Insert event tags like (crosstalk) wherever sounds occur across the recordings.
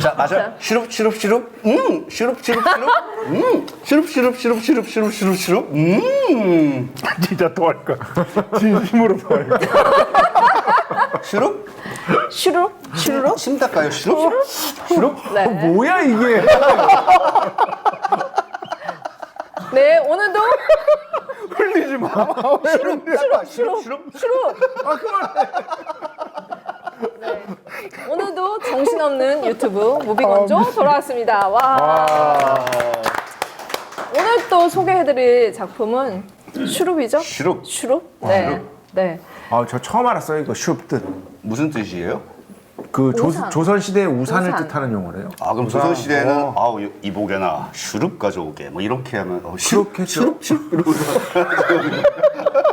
자, 맞아. 시럽, 시럽, 시럽. 음, 시럽, 시럽, 시럽. 음, 시럽, 시럽, 시럽, 시럽, 시럽, 시럽, 시럽. 음, 진짜 또 할까? 진심으로 또 할까? 시럽? 슈루? 슈루로? 침 닦아요, 시럽? 시럽? 네. 뭐야 이게? 네, 오늘도 (laughs) 흘리지 마. 시럽, 닦아, 시럽, 시럽. 슈루! 네. 오늘도 정신없는 유튜브 무비건조 돌아왔습니다. 와. 오늘 또 소개해드릴 작품은 슈룹이죠? 슈룹. 슈룹? 네. 네. 아 저 처음 알았어요 이거 슈뜻 무슨 뜻이에요? 그 조, 우산. 조 선 시대 우산을 우산. 뜻하는 용어래요. 아, 그럼 조선 시대에는, 어. 아우, 이복에나, 슈룹 가져오게. 뭐, 이렇게 하면, 어, 슈룹. 슈룹, 슈룹. 근데 (laughs)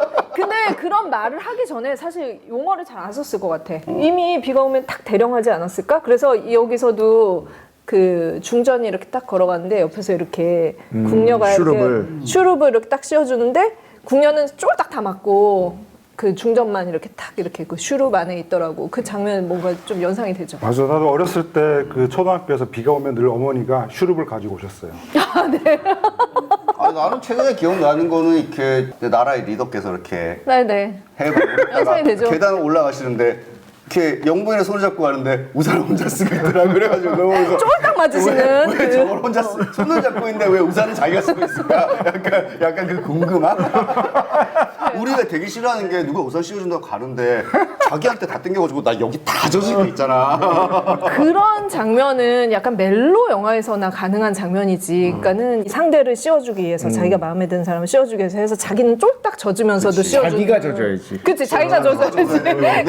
그런 말을 하기 전에 사실 용어를 잘 안 썼을 것 같아. 이미 비가 오면 탁 대령하지 않았을까? 그래서 여기서도 그 중전이 이렇게 딱 걸어가는데 옆에서 이렇게 궁녀가 슈룹을. 이렇게 슈룹을 이렇게 딱 씌워주는데 궁녀는 쫄딱 다 맞고 그 중전만 이렇게 탁 이렇게 그 슈룹 안에 있더라고. 그 장면 뭔가 좀 연상이 되죠. 맞아. 나도 어렸을 때 그 초등학교에서 비가 오면 늘 어머니가 슈룹을 가지고 오셨어요. 아, 나는 최근에 기억나는 거는 이렇게 나라의 리더께서 이렇게 네네. (laughs) 연상이 되죠. 계단을 올라가시는데 이렇게 영부인의 손을 잡고 가는데 우산을 혼자 쓰고 있더라 그래가지고 너무 그래서 쫄딱 맞으시는 왜, 왜 그- 저걸 혼자 쓰, 손을 잡고 있는데 왜 우산을 자기가 쓰고 있을까? 약간 약간 그 궁금함. 우리가 되게 싫어하는 게 누가 우산 씌워준다고 가는데 자기한테 다 땡겨가지고 나 여기 다 젖을 때 있잖아. 그런 장면은 약간 멜로 영화에서나 가능한 장면이지. 그러니까는 이 상대를 씌워주기 위해서 자기가 마음에 드는 사람을 씌워주기 위해서 해서 자기는 쫄딱 젖으면서도 씌워주는. 자기가 져줘야지. 그치, 자기가 젖어야지. 근데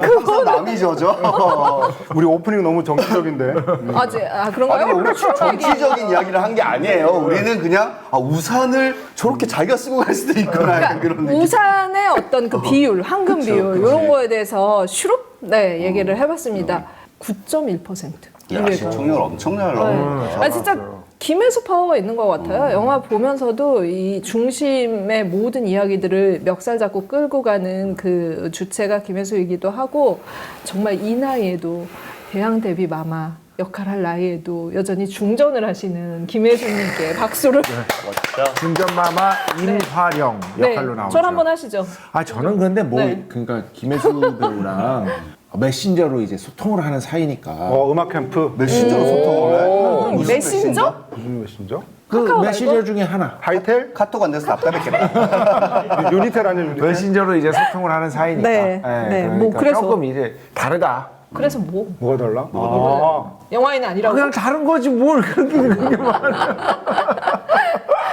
항상 남이 젖어. (laughs) 우리 오프닝 너무 정치적인데. 아, 제, 아 아니 그런가요? 뭐 우리 정치적인 이야기를 한 게 아니에요. 우리는 그냥 아, 우산을 저렇게 자기가 쓰고 갈 수도 있구나 약간 그런 느낌. 우산의 어떤 그 비율, 황금 비율 그치. 이런 거에 대해서 슈룹 네 얘기를 해봤습니다. 9.1%. 야 시청률 엄청 잘 나와. 네. 아 진짜 김혜수 파워가 있는 것 같아요. 영화 보면서도 이 중심의 모든 이야기들을 멱살 잡고 끌고 가는 그 주체가 김혜수이기도 하고 정말 이 나이에도 대양 데뷔 마마 역할할 나이에도 여전히 중전을 하시는 김혜수님께 박수를 중전마마 임화령 네, 역할로 나오죠. 절 한번 하시죠. 아 저는 근데 뭐 네. 그러니까 김혜수 (laughs) 배우랑 메신저로 이제 소통을 하는 사이니까 어, 음악 캠프. 메신저로 소통을 해? 무슨 메신저? 무슨 메신저? 그 카카오 메신저 말고? 중에 하나. 하이텔? 카톡 안 돼서 답답했겠다. (laughs) 유니텔 아니야, 유니텔? 메신저로 이제 소통을 하는 사이니까. 네, 네, 뭐 그래서. 조금 이제 다르다. 그래서 뭐 뭐가 달라? 아, 영화에는 아니라고. 그냥 다른 거지 뭘 그렇게 많아.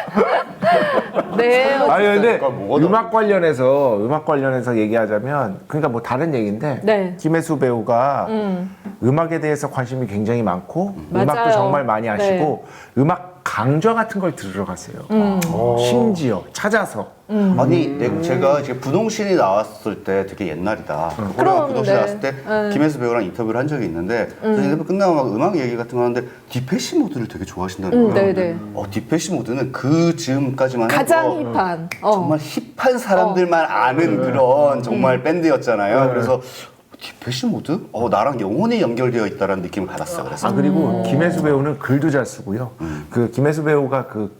(laughs) 네. 아니 근데 그러니까 뭐가 음악 관련해서 음악 관련해서 얘기하자면 그러니까 뭐 다른 얘기인데 네. 김혜수 배우가 음. 음악에 대해서 관심이 굉장히 많고 맞아요. 음악도 정말 많이 네. 하시고 음악 강좌 같은 걸 들으러 갔어요. 음. 심지어 찾아서 아니 내- 제가 이제 분홍신이 나왔을 때 되게 옛날이다. 호랑 그럼, 분홍신 네. 나왔을 때 네. 김혜수 배우랑 인터뷰를 한 적이 있는데 그 인터뷰 끝나고 막 음악 얘기 같은 거 하는데 디페시 모드를 되게 좋아하신다는 음, 거예요. 네네. 어 디페시 모드는 그 즈음까지만 해도 가장 힙한. 어. 정말 힙한 사람들만 아는 그런 정말 밴드였잖아요. 그래서 디페시 모드? 어 나랑 영혼이 연결되어 있다라는 느낌을 받았어. 그래서 아 그리고 김혜수 배우는 글도 잘 쓰고요. 음. 그 김혜수 배우가 그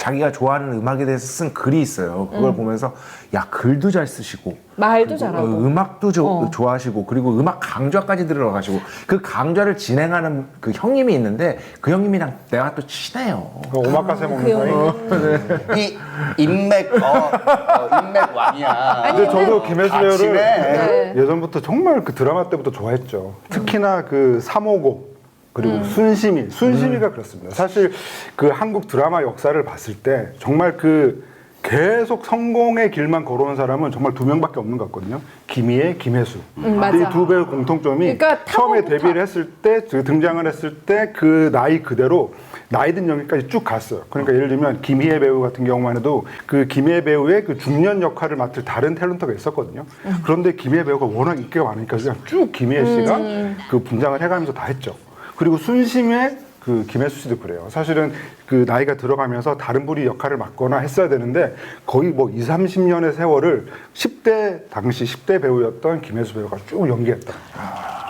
자기가 좋아하는 음악에 대해서 쓴 글이 있어요. 그걸 보면서 야 글도 잘 쓰시고 말도 어, 잘하고. 음악도 조- 어. 좋아하시고 그리고 음악 강좌까지 들어가시고 그 강좌를 진행하는 그 형님이 있는데 그 형님이랑 내가 또 친해요. 그 오마카세 그 먹는 사이. 이 인맥 어, 어, 인맥 왕이야. 근데 저도 김혜수 아, 배우를 친해. 네. 예전부터 정말 그 드라마 때부터 좋아했죠. 특히나 그 355 그리고 음. 순심이 순심이가 그렇습니다. 사실 그 한국 드라마 역사를 봤을 때 정말 그 계속 성공의 길만 걸어온 사람은 정말 두 명밖에 없는 것 같거든요. 김희애, 김혜수. 음, 맞아. 이 두 배우 공통점이 그러니까 처음에 데뷔를 했을 때, 그 등장을 했을 때 그 나이 그대로 나이 든 연기까지 쭉 갔어요. 그러니까 예를 들면 김희애 배우 같은 경우만 해도 그 김희애 배우의 그 중년 역할을 맡을 다른 탤런트가 있었거든요. 그런데 김희애 배우가 워낙 인기가 많으니까 그냥 쭉 김희애 씨가 그 분장을 해가면서 다 했죠. 그리고 순심의 그 김혜수 씨도 그래요. 사실은 그 나이가 들어가면서 다른 분이 역할을 맡거나 했어야 되는데 거의 뭐 2, 30년의 세월을 10대 당시 10대 배우였던 김혜수 배우가 쭉 연기했다.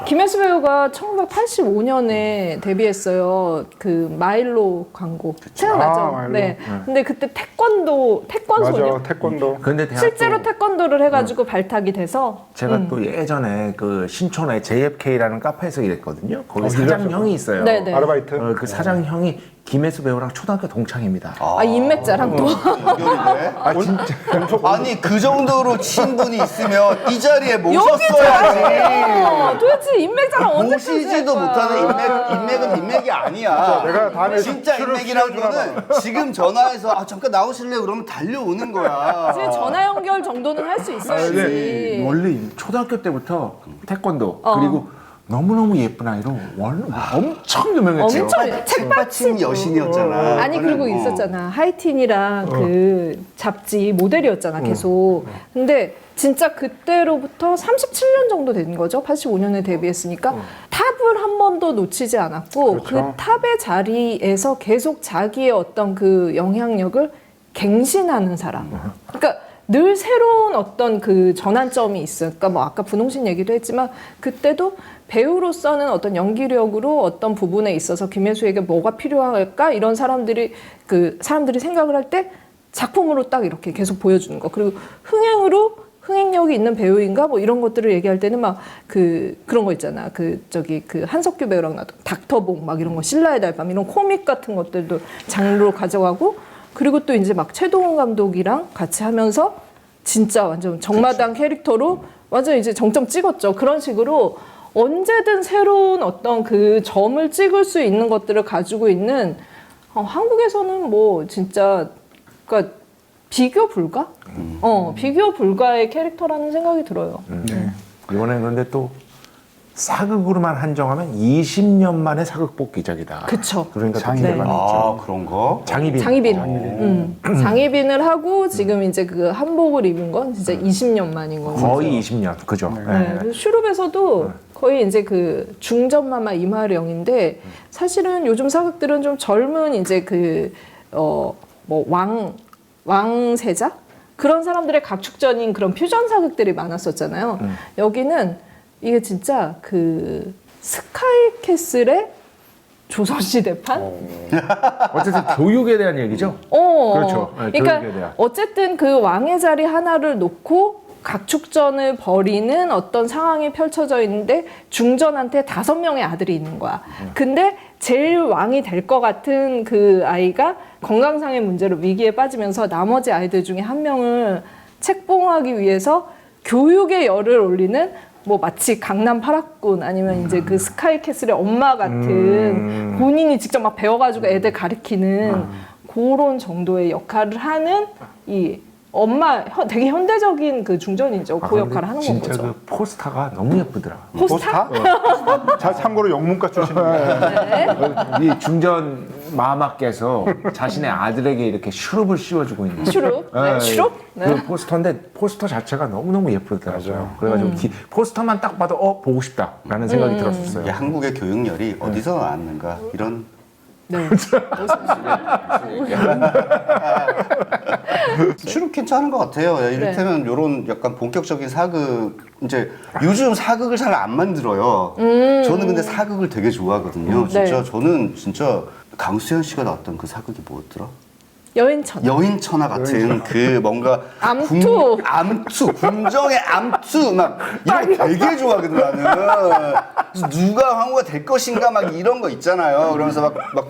김혜수 배우가 1985년에 데뷔했어요. 그 마일로 광고 생각나죠? 아, 마일로. 네. 근데 그때 태권도 태권 맞아, 소녀 태권도. 근데 대학 실제로 또 태권도를 해가지고 발탁이 돼서 제가 음. 또 예전에 그 신촌에 JFK라는 카페에서 일했거든요. 거기 어, 사장형이 있어요. 네네. 아르바이트. 어, 그 사장 형이 김혜수 배우랑 초등학교 동창입니다. 아 인맥자랑 또 돼? 아 진짜. (laughs) 아니 그 정도로 친분이 있으면 이 자리에 여기 모셨어야지. 도대체 인맥자랑 언제 모시지도 거야? 못하는 인맥, 인맥은 인맥이 아니야. 내가 다음에 진짜 술을 인맥이라는 거는 지금 전화해서 아 잠깐 나오실래요? 그러면 달려오는 거야. 지금 전화 연결 정도는 할 수 있어야지. 원래 초등학교 때부터 태권도 어. 그리고 너무너무 예쁜 아이로 원래 엄청 유명했죠. 엄청 책받침 여신이었잖아. 아니 그리고 그거는, 어. 있었잖아. 하이틴이랑 그 잡지 모델이었잖아 계속. 근데 진짜 그때로부터 37년 정도 된 거죠. 85년에 데뷔했으니까. 탑을 한 번도 놓치지 않았고 그 그렇죠. 탑의 자리에서 계속 자기의 어떤 그 영향력을 갱신하는 사람. 그러니까 늘 새로운 어떤 그 전환점이 있어요. 그러니까 뭐 아까 분홍신 얘기도 했지만 그때도 배우로서는 어떤 연기력으로 어떤 부분에 있어서 김혜수에게 뭐가 필요할까? 이런 사람들이 그 사람들이 생각을 할 때 작품으로 딱 이렇게 계속 보여주는 거. 그리고 흥행으로 흥행력이 있는 배우인가? 뭐 이런 것들을 얘기할 때는 막 그 그런 거 있잖아. 그 저기 그 한석규 배우랑 나도 닥터봉 막 이런 거 신라의 달밤 이런 코믹 같은 것들도 장르로 가져가고 그리고 또 이제 막 최동원 감독이랑 같이 하면서 진짜 완전 정마당 캐릭터로 완전 이제 정점 찍었죠. 그런 식으로 언제든 새로운 어떤 그 점을 찍을 수 있는 것들을 가지고 있는 어, 한국에서는 뭐 진짜 그러니까 비교 불가? 어 비교 불가의 캐릭터라는 생각이 들어요. 네. 이번에 그런데 또 사극으로만 한정하면 20년 만에 사극 복귀작이다. 그쵸. 그러니까 또 장희빈. 기대가 아. 그런 거. 장희빈. 장희빈, 음, 장희빈을 하고 지금 이제 그 한복을 입은 건 진짜 20년 만인 거죠. 거의 20년. 그죠? 네. 네. 그래서 슈룹에서도 거의 이제 그 중전마마 이마령인데 사실은 요즘 사극들은 좀 젊은 이제 그어뭐왕 왕세자 그런 사람들의 각축전인 그런 퓨전 사극들이 많았었잖아요. 여기는 이게 진짜 그 스카이캐슬의 조선시대판? 어쨌든 교육에 대한 얘기죠. 어. 그렇죠. 네, 교육에 그러니까 대한. 어쨌든 그 왕의 자리 하나를 놓고 각축전을 벌이는 어떤 상황이 펼쳐져 있는데 중전한테 다섯 명의 아들이 있는 거야. 음. 근데 제일 왕이 될 것 같은 그 아이가 건강상의 문제로 위기에 빠지면서 나머지 아이들 중에 한 명을 책봉하기 위해서 교육의 열을 올리는 뭐 마치 강남 파락군 아니면 이제 그 스카이 캐슬의 엄마 같은 음. 본인이 직접 막 배워가지고 애들 가르치는 그런 정도의 역할을 하는 이 엄마 현- 되게 현대적인 그 중전이죠. 아, 그 역할을 하는 건 진짜 거죠. 그 포스터가 너무 예쁘더라. 포스타? 자, 참고로 영문과 출신입니다. 네. 이 중전 마마께서 자신의 아들에게 이렇게 슈룹을 씌워주고 있는 슈룹? 네, 네, 슈룹? 네. 그 포스터인데 포스터 자체가 너무너무 예쁘더라고요. 그래가지고 음. 기- 포스터만 딱 봐도 어 보고 싶다라는 생각이 들었었어요. 이게 한국의 교육열이 어디서 나왔는가 이런 네. (laughs) (laughs) 슈룹 괜찮은 것 같아요. 네. 이를테면 이런 약간 본격적인 사극 이제 요즘 사극을 잘 안 만들어요. 저는 근데 사극을 되게 좋아하거든요. 진짜 음. 네. 저는 진짜 강수현 씨가 나왔던 그 사극이 뭐였더라? 여인천. 여인 천하 같은 그 뭔가 암투. 궁- 암투 궁정의 암투 막 이런 거 되게 좋아하거든 나는 그래서 누가 황후가 될 것인가 막 이런 거 있잖아요 그러면서 막, 막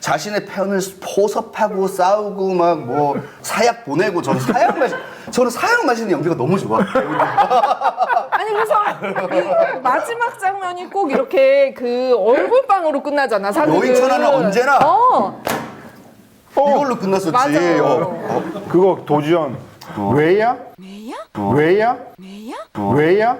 자신의 편을 포섭하고 싸우고 막 뭐 사약 보내고 저는 사약 마시 저는 사약 마시는 연기가 너무 좋아 (laughs) 아니 그래서 이 마지막 장면이 꼭 이렇게 그 얼굴빵으로 끝나잖아. 사극은. 여인 천하는 언제나 어. 이걸로 끝났었지 맞아. 어. 그거 도지연 왜야? 왜야? 왜야?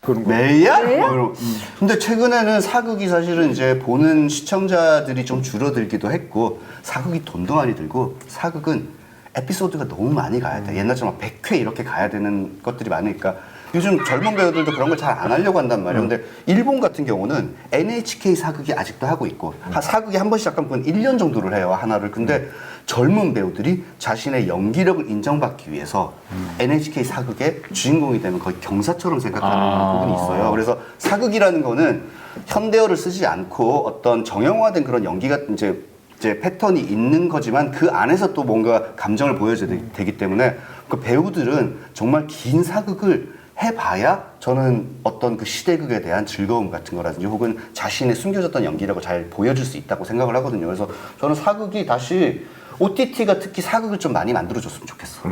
그런 거. 매야? 뭐 이런. 근데 최근에는 사극이 사실은 이제 보는 시청자들이 좀 줄어들기도 했고 사극이 돈도 많이 들고 사극은 에피소드가 너무 많이 가야 돼. 옛날처럼 100회 이렇게 가야 되는 것들이 많으니까 요즘 젊은 배우들도 그런 걸 잘 안 하려고 한단 말이에요. 근데 일본 같은 경우는 NHK 사극이 아직도 하고 있고 하- 사극이 한 번 시작하면 그건 1년 정도를 해요. 하나를. 근데 젊은 배우들이 자신의 연기력을 인정받기 위해서 NHK 사극의 주인공이 되면 거의 경사처럼 생각하는 아. 부분이 있어요. 그래서 사극이라는 거는 현대어를 쓰지 않고 어떤 정형화된 그런 연기가 이제 이제 패턴이 있는 거지만 그 안에서 또 뭔가 감정을 보여줘야 되- 되기 때문에 그 배우들은 정말 긴 사극을 해봐야 저는 어떤 그 시대극에 대한 즐거움 같은 거라든지 혹은 자신의 숨겨졌던 연기력을 잘 보여줄 수 있다고 생각을 하거든요. 그래서 저는 사극이 다시 OTT가 특히 사극을 좀 많이 만들어줬으면 좋겠어.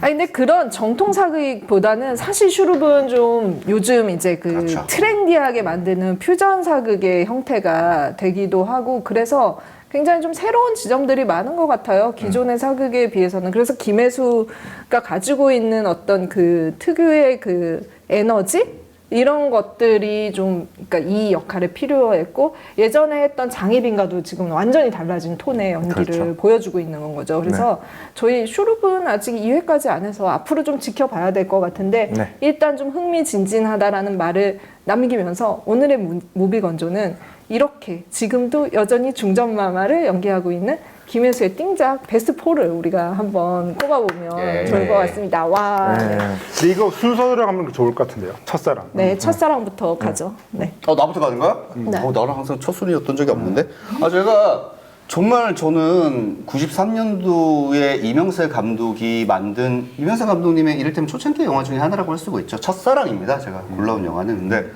아니 근데 그런 정통 사극보다는 사실 슈룹은 좀 요즘 이제 그 그렇죠. 트렌디하게 만드는 퓨전 사극의 형태가 되기도 하고 그래서 굉장히 좀 새로운 지점들이 많은 것 같아요. 기존의 사극에 비해서는. 그래서 김혜수가 가지고 있는 어떤 그 특유의 그 에너지? 이런 것들이 좀, 그러니까 이 역할에 필요했고, 예전에 했던 장희빈과도 지금 완전히 달라진 톤의 연기를 그렇죠. 보여주고 있는 건 거죠. 그래서 저희 슈룹은 아직 2회까지 안 해서 앞으로 좀 지켜봐야 될 것 같은데 네. 일단 좀 흥미진진하다라는 말을 남기면서 오늘의 무- 무비 건조는 이렇게 지금도 여전히 중전마마를 연기하고 있는 김혜수의 띵작 베스트 4를 우리가 한번 꼽아보면 예. 좋을 것 같습니다. 와. 네. 네. 근데 이거 순서대로 가면 좋을 것 같은데요. 첫사랑. 첫사랑부터 가죠. 네. 어 나부터 가는 거야? 네. 어 나랑 항상 첫 순위였던 적이 없는데. 아 제가 정말 저는 93년도에 이명세 감독이 만든 이명세 감독님의 이를테면 초창기 영화 중에 하나라고 할 수가 있죠. 첫사랑입니다. 제가 골라온 영화는 근데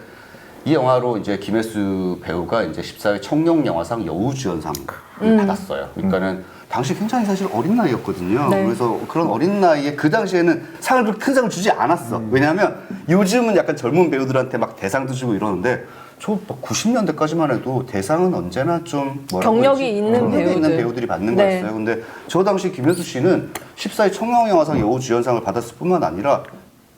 이 영화로 이제 김혜수 배우가 이제 14회 청룡 영화상 여우주연상을 받았어요. 그러니까는 당시 굉장히 사실 어린 나이였거든요. 네. 그래서 그런 어린 나이에 그 당시에는 상을 그렇게 큰 상을 주지 않았어. 왜냐하면 요즘은 약간 젊은 배우들한테 막 대상도 주고 이러는데 저 90년대까지만 해도 대상은 언제나 좀 경력이? 있는 경력이 있는 배우들. 배우들이 받는 네. 거였어요. 근데 저 당시 김혜수 씨는 14회 청룡영화상 여우주연상을 받았을 뿐만 아니라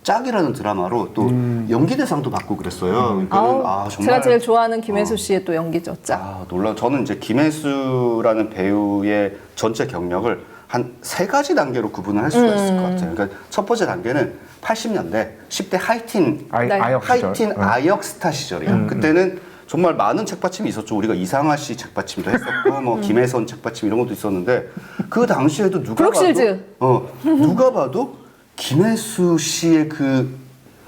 짝이라는 드라마로 또 연기 대상도 받고 그랬어요. 그러니까는 아우, 아, 정말 제가 제일 좋아하는 김혜수 씨의 또 연기죠. 짝. 아, 놀라. 저는 이제 김혜수라는 배우의 전체 경력을 한 세 가지 단계로 구분을 할 수가 있을 것 같아요. 그러니까 첫 번째 단계는 80년대 10대 하이틴 아이, 네. 아역 시절. 하이틴 응. 아역 스타 시절이에요. 그때는 정말 많은 책받침이 있었죠. 우리가 이상하 씨 책받침도 했었고, (laughs) 뭐 김혜선 책받침 이런 것도 있었는데 그 당시에도 누가 브룩실즈. 봐도 어 누가 봐도 김혜수 씨의 그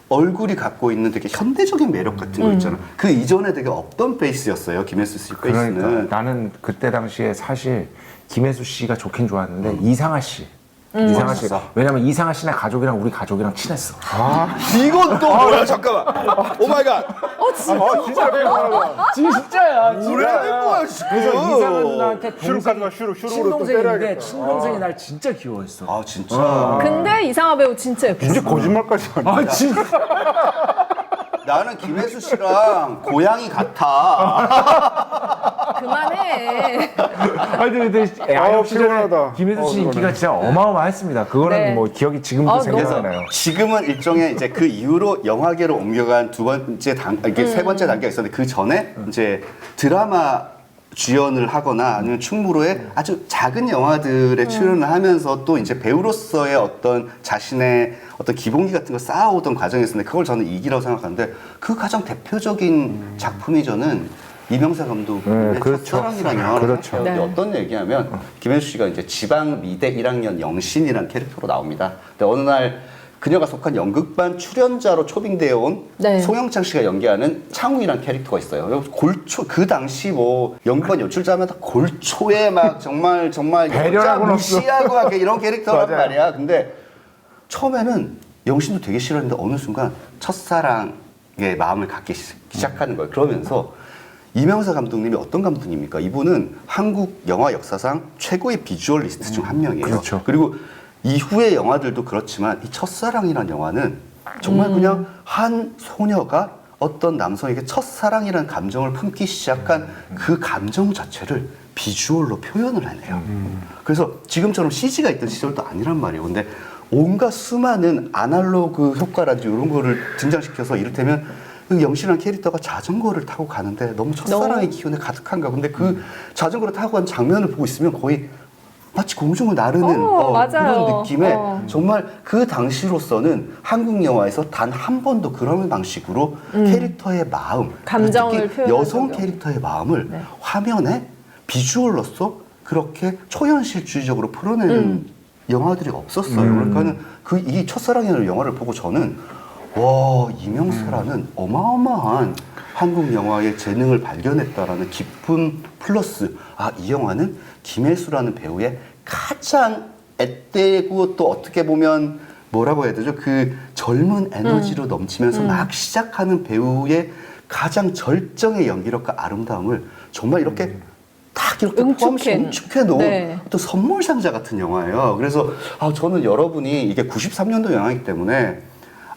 얼굴이 갖고 있는 되게 현대적인 매력 같은 거 있잖아. 그 이전에 되게 없던 페이스였어요. 김혜수 씨 페이스는. 그러니까 나는 그때 당시에 사실 김혜수 씨가 좋긴 좋았는데 이상하 씨. 이상하 씨. 왜냐면 이상하 씨네 가족이랑 우리 가족이랑 친했어. 이건 또 뭐야? 잠깐만. 오 마이 갓. 어, 진짜? 아 진짜 배우하다. 진짜야. 뭐라는 거야. 그래서 이상한 누나한테 슈룹까지 가, 슈룹, 슈룹으로 또 친동생인데 때려야겠다. 친동생이 날 진짜 귀여워했어. 아, 진짜. 근데 이상화 배우 진짜 예쁘 진짜 거짓말까지 하네. 아 진짜. 나는 김혜수 씨랑 고양이 같아. (laughs) 그만해. 아니 근데 아, 아역 시절에 피곤하다. 김혜수 씨 어, 인기가 그러네. 진짜 어마어마했습니다. 그거는 네. 뭐 기억이 지금도 아, 생각나요. 지금은 일종의 이제 그 이후로 영화계로 옮겨간 두 번째 단, 이게 세 번째 단계가 있었는데 그 전에 이제 드라마 주연을 하거나 아니면 충무로의 아주 작은 영화들에 출연을 하면서 또 이제 배우로서의 어떤 자신의 어떤 기본기 같은 걸 쌓아오던 과정이 있었는데 그걸 저는 이기라고 생각하는데 그 가장 대표적인 작품이 저는 이명세 감독의 네, 그렇죠. 첫사랑이라는 영화를 그렇죠. 네. 어떤 얘기냐면 김혜수 씨가 이제 지방 미대 1학년 영신이라는 캐릭터로 나옵니다. 근데 어느 날 그녀가 속한 연극반 출연자로 초빙되어 온 네. 송영창 씨가 연기하는 창우이라는 캐릭터가 있어요. 골초 그 당시 뭐 연극반 연출자면 다 골초에 막 (laughs) 정말 정말 여자 배려라고는 없어. 무시하고 막 이런 캐릭터란 맞아요. 말이야. 근데 처음에는 영신도 되게 싫었는데 어느 순간 첫사랑에 마음을 갖기 시- 시작하는 거예요. 그러면서 이명사 감독님이 어떤 감독님입니까? 이분은 한국 영화 역사상 최고의 비주얼리스트 중 한 명이에요. 그렇죠. 그리고 이후의 영화들도 그렇지만 이 첫사랑이라는 영화는 정말 그냥 한 소녀가 어떤 남성에게 첫사랑이라는 감정을 품기 시작한 그 감정 자체를 비주얼로 표현을 해내요. 그래서 지금처럼 CG가 있던 시절도 아니란 말이에요. 근데 온갖 수많은 아날로그 효과라든지 이런 거를 등장시켜서 이를테면 그 영신한 캐릭터가 자전거를 타고 가는데 너무 첫사랑의 기운에 가득한가. 근데 그 자전거를 타고 간 장면을 보고 있으면 거의 마치 공중을 나르는 어, 어, 맞아요. 그런 느낌의 어. 정말 그 당시로서는 한국 영화에서 단 한 번도 그런 방식으로 캐릭터의 마음, 음. 감정을 특히 표현한 여성 적이 캐릭터의 마음을 네. 화면에 비주얼로서 그렇게 초현실주의적으로 풀어내는 음. 영화들이 없었어요. 그러니까는 그 이 첫사랑이라는 영화를 보고 저는 와 이명세라는 어마어마한 한국 영화의 재능을 발견했다라는 기쁨 플러스 아 이 영화는 김혜수라는 배우의 가장 앳되고 또 어떻게 보면 뭐라고 해야 되죠? 그 젊은 에너지로 음. 넘치면서 막 시작하는 배우의 가장 절정의 연기력과 아름다움을 정말 이렇게 딱 이렇게 포함시 응축해. 응축해 놓은 네. 또 선물 상자 같은 영화예요. 그래서 아, 저는 여러분이 이게 93년도 영화이기 때문에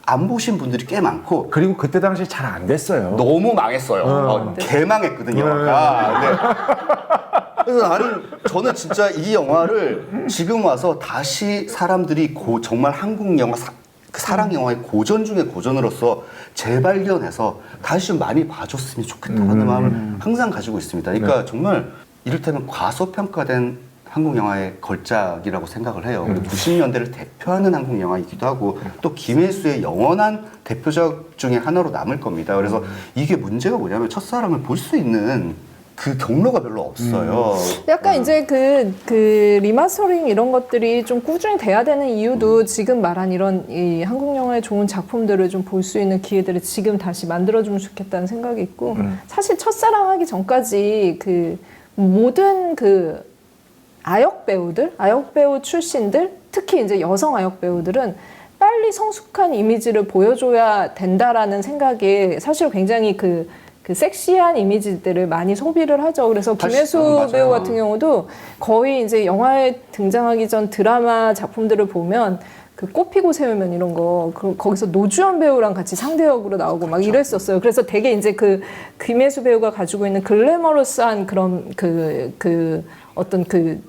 안 보신 분들이 꽤 많고 그리고 그때 당시 잘 안 됐어요. 너무 망했어요. 어, 개망했거든요, 영화가. 네. 그래서 나는 저는 진짜 이 영화를 지금 와서 다시 사람들이 고, 정말 한국 영화 사, 그 사랑 영화의 고전 중에 고전으로서 재발견해서 다시 좀 많이 봐줬으면 좋겠다는 마음을 항상 가지고 있습니다. 그러니까 정말 이를테면 과소평가된 한국 영화의 걸작이라고 생각을 해요. 90년대를 대표하는 한국 영화이기도 하고 또 김혜수의 영원한 대표작 중에 하나로 남을 겁니다. 그래서 이게 문제가 뭐냐면 첫사랑을 볼 수 있는 그 경로가 별로 없어요. 약간 이제 그, 그 리마스터링 이런 것들이 좀 꾸준히 돼야 되는 이유도 지금 말한 이런 이 한국 영화의 좋은 작품들을 좀 볼 수 있는 기회들을 지금 다시 만들어주면 좋겠다는 생각이 있고 사실 첫사랑 하기 전까지 그 모든 그 아역 배우들, 아역 배우 출신들, 특히 이제 여성 아역 배우들은 빨리 성숙한 이미지를 보여줘야 된다라는 생각에 사실 굉장히 그, 그 섹시한 이미지들을 많이 소비를 하죠. 그래서 김혜수 어, 맞아요. 배우 같은 경우도 거의 이제 영화에 등장하기 전 드라마 작품들을 보면 그 꽃 피고 세우면 이런 거 그, 거기서 노주현 배우랑 같이 상대역으로 나오고 막 이랬었어요. 그래서 되게 이제 그 김혜수 배우가 가지고 있는 글래머러스한 그런 그그 어떤 그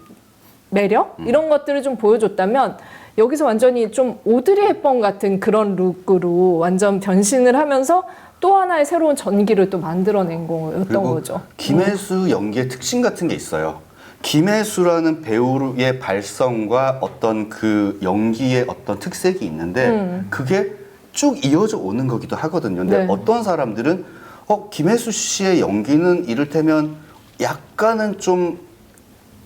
매력 이런 것들을 좀 보여줬다면 여기서 완전히 좀 오드리 헵번 같은 그런 룩으로 완전 변신을 하면서 또 하나의 새로운 전기를 또 만들어낸 거였던 그리고 거죠. 김혜수 연기의 특징 같은 게 있어요. 김혜수라는 배우의 발성과 어떤 그 연기의 어떤 특색이 있는데 음. 그게 쭉 이어져 오는 거기도 하거든요. 근데 네. 어떤 사람들은 어 김혜수 씨의 연기는 이를테면 약간은 좀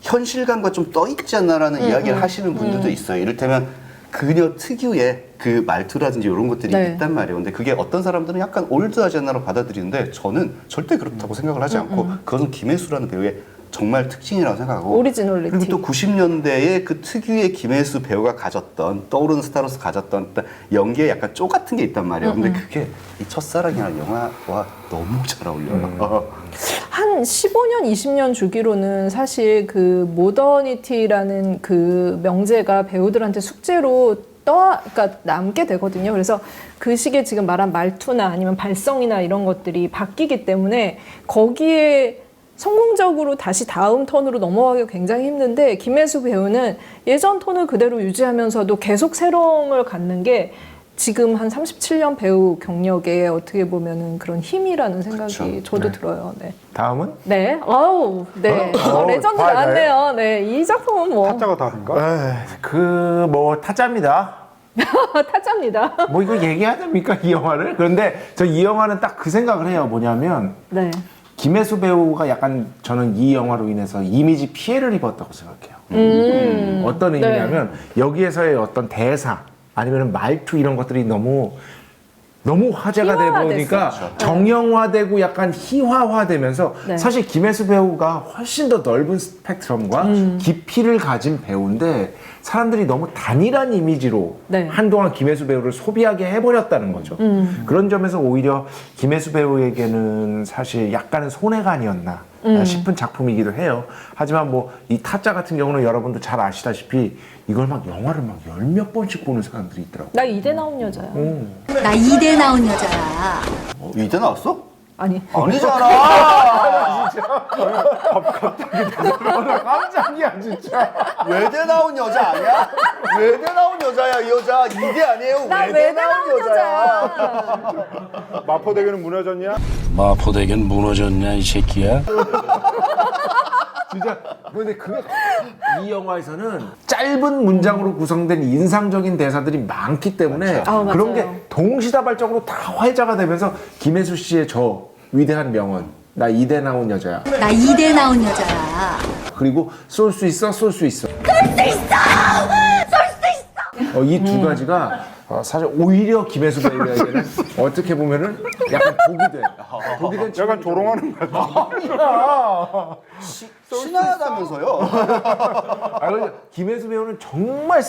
현실감과 좀 떠 있지 않나라는 음, 이야기를 하시는 분들도 있어요. 이를테면 그녀 특유의 그 말투라든지 이런 것들이 네. 있단 말이에요. 근데 그게 어떤 사람들은 약간 올드하지 않나로 받아들이는데 저는 절대 그렇다고 생각을 하지 않고 그것은 김혜수라는 배우의 정말 특징이라고 생각하고 오리지널리티. 그리고 또 90년대에 그 특유의 김혜수 배우가 가졌던 떠오르는 스타로서 가졌던 연기에 약간 쪼 같은 게 있단 말이에요. 근데 그게 이 첫사랑이라는 영화와 너무 잘 어울려요. (laughs) 한 15년, 20년 주기로는 사실 그 모더니티라는 그 명제가 배우들한테 숙제로 떠, 그러니까 남게 되거든요. 그래서 그 시기에 지금 말한 말투나 아니면 발성이나 이런 것들이 바뀌기 때문에 거기에 성공적으로 다시 다음 톤으로 넘어가기가 굉장히 힘든데 김혜수 배우는 예전 톤을 그대로 유지하면서도 계속 새로움을 갖는 게 지금 한 37년 배우 경력에 어떻게 보면은 그런 힘이라는 생각이 그렇죠. 저도 들어요. 네. 다음은 네, 아우, 네, 어? 어, 레전드 어, 나왔네요. 네, 이 작품은 뭐 타짜가 다인가? 그 뭐 타짜입니다. (laughs) 타짜입니다. 뭐 이거 얘기해야 됩니까 이 영화를? 그런데 저 이 영화는 딱 그 생각을 해요. 뭐냐면 네, 김혜수 배우가 약간 저는 이 영화로 인해서 이미지 피해를 입었다고 생각해요. 음, 어떤 네. 의미냐면 여기에서의 어떤 대사 아니면 말투 이런 것들이 너무 너무 화제가 되다 보니까 희화화됐어. 정형화되고 약간 희화화되면서 네. 사실 김혜수 배우가 훨씬 더 넓은 스펙트럼과 음. 깊이를 가진 배우인데 사람들이 너무 단일한 이미지로 네. 한동안 김혜수 배우를 소비하게 해버렸다는 거죠. 음. 그런 점에서 오히려 김혜수 배우에게는 사실 약간은 손해가 아니었나 음. 싶은 작품이기도 해요. 하지만 뭐 이 타짜 같은 경우는 여러분도 잘 아시다시피 이걸 막 영화를 막 열 몇 번씩 보는 사람들이 있더라고요. 나 이대 나온 여자야. 오. 나 이대 나온 여자야. 어, 이때 나왔어? 아니, 아니잖아. 깜짝이야 (laughs) 진짜. 외대 나온 여자 아니야? 외대 나온 여자야 이 여자 이게 아니에요. 나 외대 외대 나온 여자야. 마포대교는 무너졌냐? 마포대교는 무너졌냐 이 새끼야? 진짜 근데 그게 이 영화에서는 짧은 문장으로 구성된 인상적인 대사들이 많기 때문에 아, 그런 맞아요. 게 동시다발적으로 다 화제가 되면서 김혜수 씨의 저 위대한 명언. 나 이대 나온 여자야. 나 이대 나온 여자야. 그리고 쏠 수 있어 쏠 수 있어. 쏠 수 있어! 쏠 수 있어 이두 가지가 어, 사실 오히려 김혜수 배우에게는 어떻게 보면은 약간 독이 돼 독이 된 약간 조롱하는 거 같아. 신하다면서요? 아, 근데 (laughs) 김혜수 배우는 정말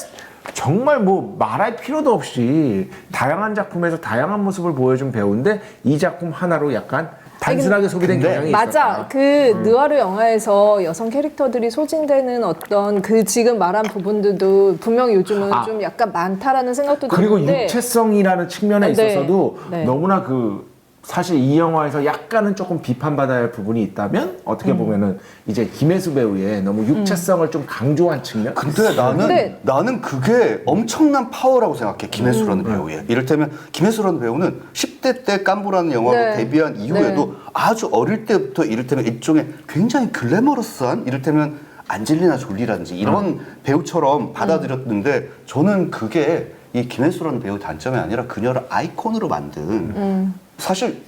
정말 뭐 말할 필요도 없이 다양한 작품에서 다양한 모습을 보여준 배우인데 이 작품 하나로 약간 단순하게 소비된 경향이 맞아. 있었다. 그 느와르 영화에서 여성 캐릭터들이 소진되는 어떤 그 지금 말한 부분들도 분명히 요즘은 아. 좀 약간 많다라는 생각도 그리고 드는데 육체성이라는 측면에 아, 네. 있어서도 네. 너무나 그 사실 이 영화에서 약간은 조금 비판받아야 할 부분이 있다면 어떻게 음. 보면은 이제 김혜수 배우의 너무 육체성을 좀 강조한 측면. 근데 나는 근데- 나는 그게 엄청난 파워라고 생각해 김혜수라는 음. 배우의 이를테면 김혜수라는 배우는 10대 때 깐부라는 영화로 네. 데뷔한 이후에도 아주 어릴 때부터 이를테면 일종의 굉장히 글래머러스한 이를테면 안젤리나 졸리라든지 이런 배우처럼 받아들였는데 저는 그게 이 김혜수라는 배우 단점이 아니라 그녀를 아이콘으로 만든 음. 사실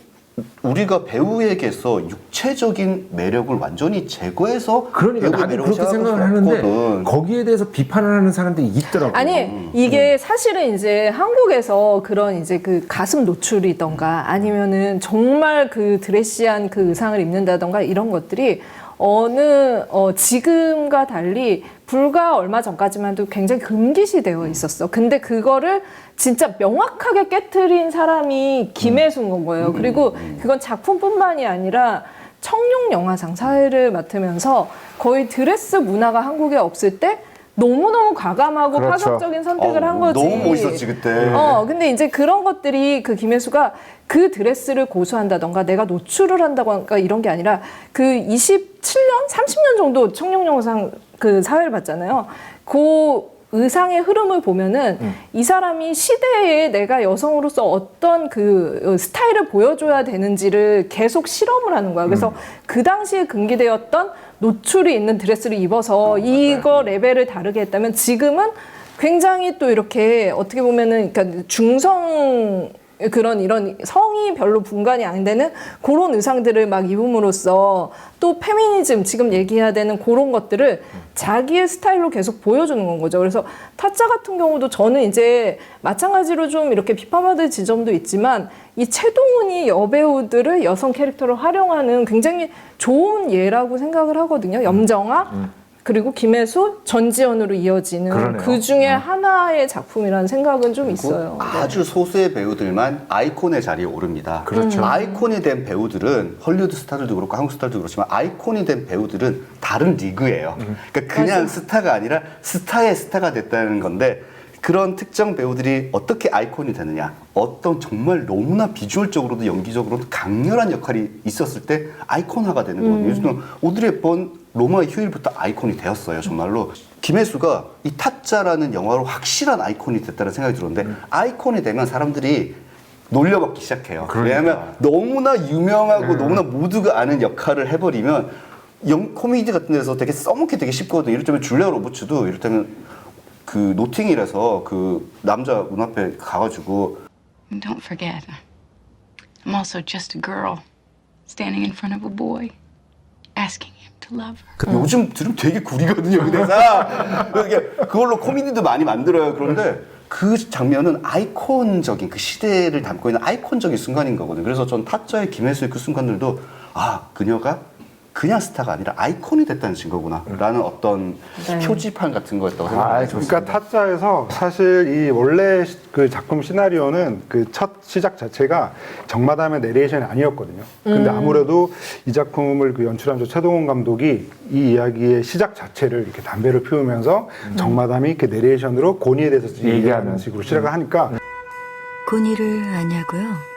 우리가 배우에게서 육체적인 매력을 완전히 제거해서 그러니까 배우의 나도 매력을 그렇게 생각할 생각을 수 하는데 없거든. 거기에 대해서 비판을 하는 사람들이 있더라고요. 아니 이게 사실은 이제 한국에서 그런 이제 그 가슴 노출이던가 아니면은 정말 그 드레시한 그 의상을 입는다던가 이런 것들이 어느 어 지금과 달리 불과 얼마 전까지만 해도 굉장히 금기시 되어 있었어. 근데 그거를 진짜 명확하게 깨트린 사람이 김혜수인 건 거예요. 그리고 그건 작품뿐만이 아니라 청룡 영화상 사회를 맡으면서 거의 드레스 문화가 한국에 없을 때 너무너무 과감하고 그렇죠. 파격적인 선택을 어, 한 거지. 너무 멋있었지 그때. 어, 근데 이제 그런 것들이 그 김혜수가 그 드레스를 고수한다던가 내가 노출을 한다던가 이런 게 아니라 그 27년, 30년 정도 청룡영상 그 사회를 봤잖아요. 그 의상의 흐름을 보면은 이 사람이 시대에 내가 여성으로서 어떤 그 어, 스타일을 보여줘야 되는지를 계속 실험을 하는 거야. 그래서 그 당시에 금기되었던 노출이 있는 드레스를 입어서 이거 레벨을 다르게 했다면 지금은 굉장히 또 이렇게 어떻게 보면은 그러니까 중성 그런 이런 성이 별로 분간이 안 되는 그런 의상들을 막 입음으로써 또 페미니즘 지금 얘기해야 되는 그런 것들을 자기의 스타일로 계속 보여주는 건 거죠. 그래서 타짜 같은 경우도 저는 이제 마찬가지로 좀 이렇게 비판받을 지점도 있지만 이 최동훈이 여배우들을 여성 캐릭터로 활용하는 굉장히 좋은 예라고 생각을 하거든요. 염정아 그리고 김혜수, 전지현으로 이어지는 그러네요. 그 중에 하나의 작품이라는 생각은 좀 있어요. 아주 소수의 배우들만 아이콘의 자리에 오릅니다. 그렇죠. 아이콘이 된 배우들은 헐리우드 스타들도 그렇고 한국 스타들도 그렇지만 아이콘이 된 배우들은 다른 리그예요. 그러니까 그냥 스타가 아니라 스타의 스타가 됐다는 건데 그런 특정 배우들이 어떻게 아이콘이 되느냐 어떤 정말 너무나 비주얼적으로도 연기적으로도 강렬한 역할이 있었을 때 아이콘화가 되는 거거든요. 들면 오드리 헵번 로마의 휴일부터 아이콘이 되었어요 정말로 김혜수가 이 타짜라는 영화로 확실한 아이콘이 됐다는 생각이 들었는데 아이콘이 되면 사람들이 놀려먹기 시작해요. 왜냐하면 너무나 유명하고 너무나 모두가 아는 역할을 해버리면 영 코미디 같은 데서 되게 써먹기 되게 쉽거든요. 이를테면 줄리아 로버츠도 이를테면 그 노팅힐에서 그 남자 문 앞에 가가지고 And don't forget, I'm also just a girl standing in front of a boy, asking her. 요즘 들으면 되게 구리거든요 그 대사. 그걸로 코미디도 많이 만들어요. 그런데 그 장면은 아이콘적인 그 시대를 담고 있는 아이콘적인 순간인 거거든요. 그래서 전 타짜의 김혜수의 그 순간들도 아 그녀가 그냥 스타가 아니라 아이콘이 됐다는 증거구나 라는 어떤 네. 표지판 같은 거였다고 아, 생각해요. 좋습니다. 그러니까 타짜에서 사실 이 원래 시- 그 작품 시나리오는 그 첫 시작 자체가 정마담의 내레이션이 아니었거든요. 근데 아무래도 이 작품을 그 연출한 저 최동원 감독이 이 이야기의 시작 자체를 이렇게 담배를 피우면서 정마담이 이렇게 내레이션으로 고니에 대해서 얘기하는 얘기하는. 식으로 시작을 하니까 고니를 아냐고요?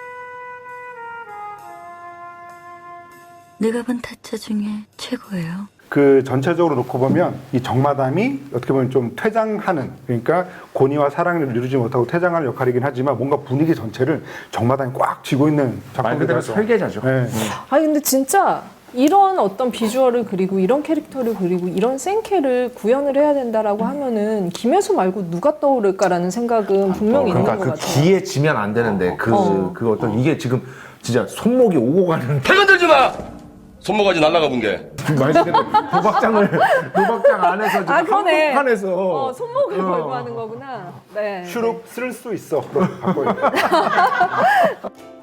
내가 본 타짜 중에 최고예요. 그 전체적으로 놓고 보면 이 정마담이 어떻게 보면 좀 퇴장하는 그러니까 고니와 사랑을 이루지 못하고 퇴장하는 역할이긴 하지만 뭔가 분위기 전체를 정마담이 꽉 쥐고 있는 말 그대로 작품이라서 설계자죠. 네. 아니 근데 진짜 이런 어떤 비주얼을 그리고 이런 캐릭터를 그리고 이런 생캐를 구현을 해야 된다라고 하면은 김혜수 말고 누가 떠오를까라는 생각은 분명히 있는 그러니까 것 그 같아요. 기에 지면 안 되는데 그, 어. 그 어 떤 이게 지금 진짜 손목이 오고 가는 팔 건들지 마! 손모가지 날라가 본 게. 말 그대로 도박장을 도박장 안에서 지금 아 그러네. 한복판에서 어, 손목을 어. 걸고 하는 거구나. 네. 슈룹 쓸수 있어. 바꿔요. (laughs)